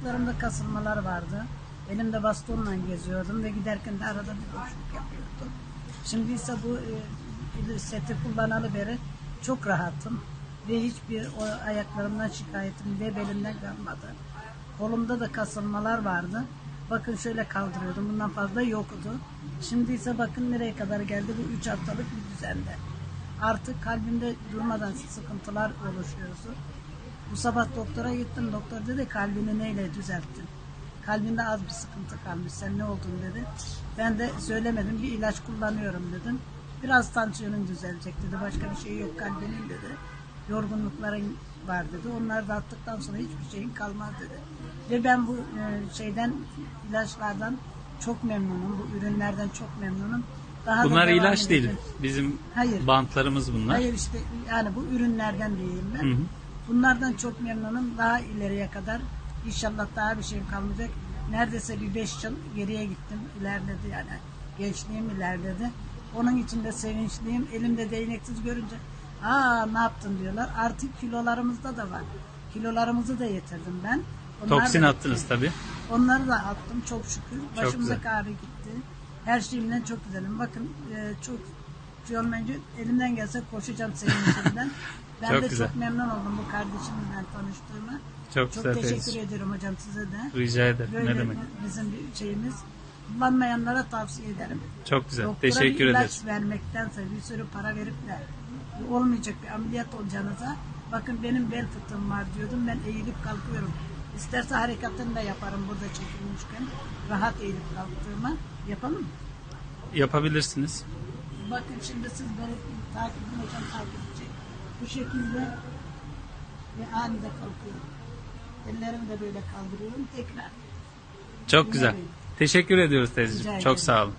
Ayaklarımda kasılmalar vardı. Elimde bastonla geziyordum ve giderken de arada bir boşluk yapıyordum. Şimdi ise bu e, seti kullanalı beri çok rahatım. Ve hiçbir o ayaklarımdan şikayetim ve belimden kalmadı. Kolumda da kasılmalar vardı. Bakın şöyle kaldırıyordum. Bundan fazla yoktu. Şimdi ise bakın nereye kadar geldi. Bu 3 haftalık bir düzende. Artık kalbimde durmadan sıkıntılar oluşuyordu. Bu sabah doktora gittim. Doktor dedi kalbini neyle düzelttin? Kalbinde az bir sıkıntı kalmış. Sen ne oldun dedi. Ben de söylemedim. Bir ilaç kullanıyorum dedim. Biraz tansiyonun düzelecek dedi. Başka bir şey yok kalbinin dedi. Yorgunlukların var dedi. Onları da attıktan sonra hiçbir şeyin kalmaz dedi. Ve ben bu e, şeyden ilaçlardan çok memnunum. Bu ürünlerden çok memnunum. Daha da Bunlar devam ilaç değil. edeceğim. Bizim Hayır. bantlarımız bunlar. Hayır işte yani bu ürünlerden diyeyim ben. Hı hı. Bunlardan çok memnunum. Daha ileriye kadar inşallah daha bir şeyim kalmayacak. Neredeyse bir beş yıl geriye gittim. İlerledi yani. Gençliğim ilerledi. Onun için de sevinçliyim. Elimde değneksiz görünce aa ne yaptın diyorlar. Artık kilolarımızda da var. Kilolarımızı da yetirdim ben. Onlar Toksin da attınız tabii. Onları da attım çok şükür. Güzel. ağrı gitti. Her şeyimden çok güzelim. Bakın e, çok şey olmayınca elimden gelse koşacağım sevinçimden. Ben Çok de güzel. çok memnun oldum bu kardeşimizle tanıştığıma. Çok Çok teşekkür teyze. ediyorum hocam size de. Rica ederim. Böyle ne demek. bizim bir şeyimiz. Kullanmayanlara tavsiye ederim. Çok güzel. Doktora Teşekkür bir ilaç ederiz. vermektense bir sürü para verip de olmayacak bir ameliyat olacağınıza bakın benim bel fıtığım var diyordum ben eğilip kalkıyorum. İsterse harekatını da yaparım burada çekilmişken. Rahat eğilip kalktığıma yapalım mı? Yapabilirsiniz. Bakın şimdi siz takip edin hocam takip edecek. Bu şekilde ve anında kalkıyorum. Ellerimi de böyle kaldırıyorum tekrar. Çok güzel. Teşekkür ediyoruz teyzeciğim. Rica Çok ederim. sağ olun.